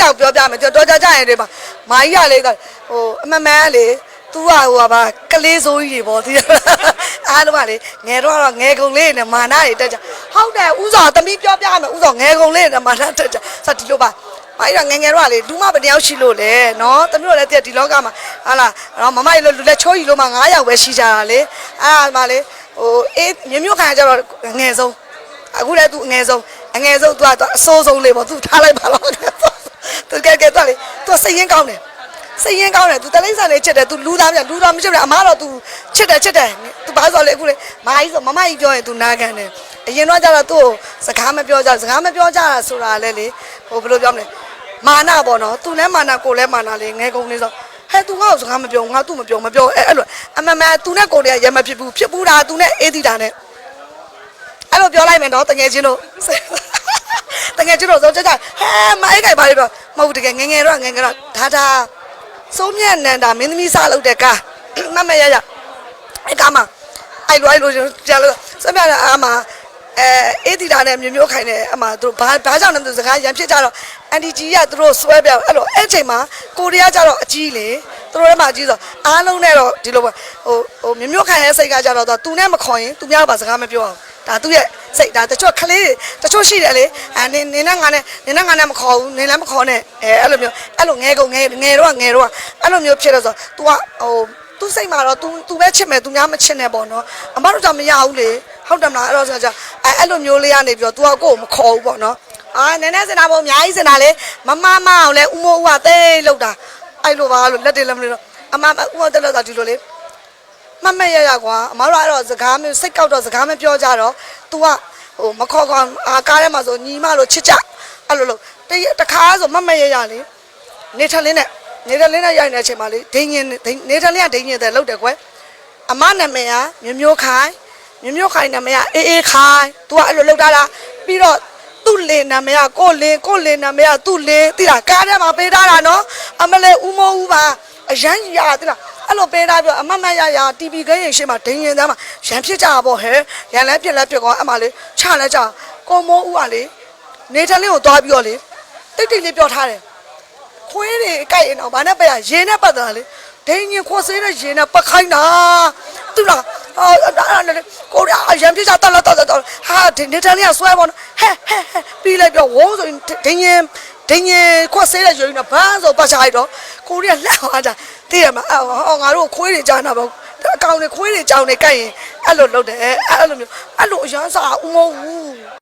ယောက်ပြောပြမယ်တော်ကြကြရင်တွေမှာမာကြီးကလေဟိုအမမန်းကလေသူကဟိုပါပါကလေးစိုးကြီးတွေပေါ့ဒီအားလုံးကလေငယ်တော့တော့ငယ်ကုန်လေးနဲ့မာနာတွေတက်ကြဟုတ်တယ်ဥစောသမီးပြောပြမယ်ဥစောငယ်ကုန်လေးနဲ့မာနာတက်ကြဆိုဒီလိုပါဘာကြီးတော့ငယ်ငယ်တော့လေလူမဘယ်တယောက်ရှိလို့လဲနော်သမီးတို့လည်းတည်းဒီလောကမှာဟာလားတော့မမကြီးလို့လူလက်ချိုးကြီးလို့မှ9ယောက်ပဲရှိကြတာလေအားမှလေဟိုအေးမြမျိုးခံကြတော့ငယ်ဆုံး အခုလည်း तू အငယ်ဆုံးအငယ်ဆုံး तू ကတော့အစိုးဆုံးလေးပေါ့ तू ထားလိုက်ပါတော့ तू ကဲကဲ तू လေ तू စိတ်ရင်းကောင်းတယ်စိတ်ရင်းကောင်းတယ် तू တလိမ့်စာလေးချစ်တယ် तू လူသားပြန်လူသားမချစ်ဘူးအမားတော့ तू ချစ်တယ်ချစ်တယ် तू ဘာဆိုလဲအခုလေမာကြီးဆိုမမကြီးပြောရင် तू နားခံတယ်အရင်တော့ကျတော့ तू ကိုစကားမပြောကြစကားမပြောကြတာဆိုတာလဲလေဟိုဘယ်လိုပြောမလဲမာနပေါ့နော် तू လည်းမာနကိုလည်းမာနလေးငယ်ကုန်နေဆိုဟဲ့ तू ငါ့ကိုစကားမပြောငါ तू မပြောမပြောအဲ့အဲ့လိုအမမ तू နဲ့ကိုယ်တည်းရမဖြစ်ဘူးဖြစ်ဘူးတာ तू နဲ့အေးသီတာနဲ့ အဲ့လိုပြောလိုက်မယ်နော်တငယ်ချင်းတို့တငယ်ချင်းတို့ဆိုကြကြဟဲမိုင်းကြိုက်ပါလိမ့်တော့မ ဟုတ်ဘူးတကယ်ငယ်ငယ်တော့ငယ်ငယ်တော့ဒါဒါစိုးမြတ်နန္ဒာမင်းသမီးစားလုပ်တဲ့ကားမမရရအဲ့ကားမှာအဲ့လိုအဲ့လိုကြာလို့စမြတ်အာမအဲအေးတီတာနဲ့မျိုးမျိုးခိုင်နေအမတို့ဘာဘာကြောင့်လဲမသိဘူးစကားရန်ဖြစ်ကြတော့အန်တီကြီးကသူတို့ဆွဲပြောင်းအဲ့လိုအဲ့ချိန်မှာကိုရီးယားကျတော့အကြီးလေသူတို့ထဲမှာအကြီးဆိုအားလုံးနဲ့တော့ဒီလိုပဲဟိုဟိုမျိုးမျိုးခိုင်ရဲ့စိတ်ကကြတော့သူနဲ့မခေါ်ရင်သူများဘာစကားမပြောအောင် ဒါသူ့ရဲ့စိတ်ဒါတချို့ကလေးတွေတချို့ရှိတယ်လေအဲနင်းနင်းနဲ့ငါနဲ့နင်းနဲ့ငါနဲ့မခေါ်ဘူးနင်းလည်းမခေါ်နဲ့အဲအဲ့လိုမျိုးအဲ့လိုငဲကုန်ငဲငဲတော့ငဲတော့အဲ့လိုမျိုးဖြစ်တော့ဆို तू ကဟိုသူစိတ်မှာတော့ तू तू ပဲချစ်မယ် तू များမချစ်နဲ့ပေါ့နော်အမတို့ကြောင့်မရဘူးလေဟုတ်တယ်မလားအဲ့တော့ဆိုကြအဲအဲ့လိုမျိုးလေးကနေပြီးတော့ तू ကကိုယ့်ကိုမခေါ်ဘူးပေါ့နော်အာနည်းနည်းစင်တာပေါ့အများကြီးစင်တာလေမမမအောင်လဲဥမိုးဦးကသိလောက်တာအဲ့လိုပါလို့လက်တွေလည်းမလို့အမဥမိုးတက်လောက်တာဒီလိုလေ မမတ်ရရကွာအမတို့ကတော့စကားမျိုးစိတ်ကောက်တော့စကားမပြောကြတော့ तू ကဟိုမခေါ်ခေါ်အာကားထဲမှာဆိုညီမလို့ချစ်ကြအဲ့လိုလို့တရတခါဆိုမမတ်ရရလေနေထလင်းနဲ့နေထလင်းနဲ့ရိုက်နေတဲ့အချိန်မှာလေဒိန်ရင်နေထလင်းကဒိန်ရင်တဲ့လောက်တယ်ကွယ်အမနာမည်ကမျိုးမျိုးခိုင်မျိုးမျိုးခိုင်နာမည်ကအေးအေးခိုင် तू ကအဲ့လိုလောက်တာလားပြီးတော့သူ့လင်နာမည်ကကိုလင်ကိုလင်နာမည်ကသူ့လင်တိလားကားထဲမှာပေးထားတာနော်အမလေးဦးမိုးဦးပါအရန်ကြီးရတိလား အဲ့လိုပေးထားပြီးတော့အမမရရ TV ခင်းရင်ရှေ့မှာဒိန်ရင်သားမှာရန်ဖြစ်ကြတာပေါ့ဟဲ့ရန်လဲပြက်လဲပြက်ကောအမလေးချလဲကြကိုမိုးဦးကလေနေထလင်းကိုသွားပြီးတော့လေတိတ်တိတ်လေးပြောထားတယ်ခွေးတွေကြိုက်ရင်တော့ဘာနဲ့ပဲရရေနဲ့ပတ်တာလေဒိန်ရင်ခွဆေးတဲ့ရေနဲ့ပတ်ခိုင်းတာသူလားအာကိုရရန်ဖြစ်ကြတော့တော့တော့ဟာဒီနေထလင်းကဆွဲပေါ့နော်ဟဲ့ဟဲ့ဟဲ့ပြီးလိုက်ပြောဝုန်းဆိုရင်ဒိန်ရင်ဒိန်ရင်ခွဆေးတဲ့ရေနဲ့ဘန်းဆိုပတ်ချလိုက်တော့ကိုရီးယားလက်သွား ကြသိရမလားအော်ငါတို့ခွေးတွေကြားနာပေါ့အကောင်တွေခွေးတွေကြောင်နေကြိုက်ရင်အဲ့လိုလုပ်တယ်အဲ့လိုမျိုးအဲ့လိုအရန်စာဦးမဟုတ်ဘူး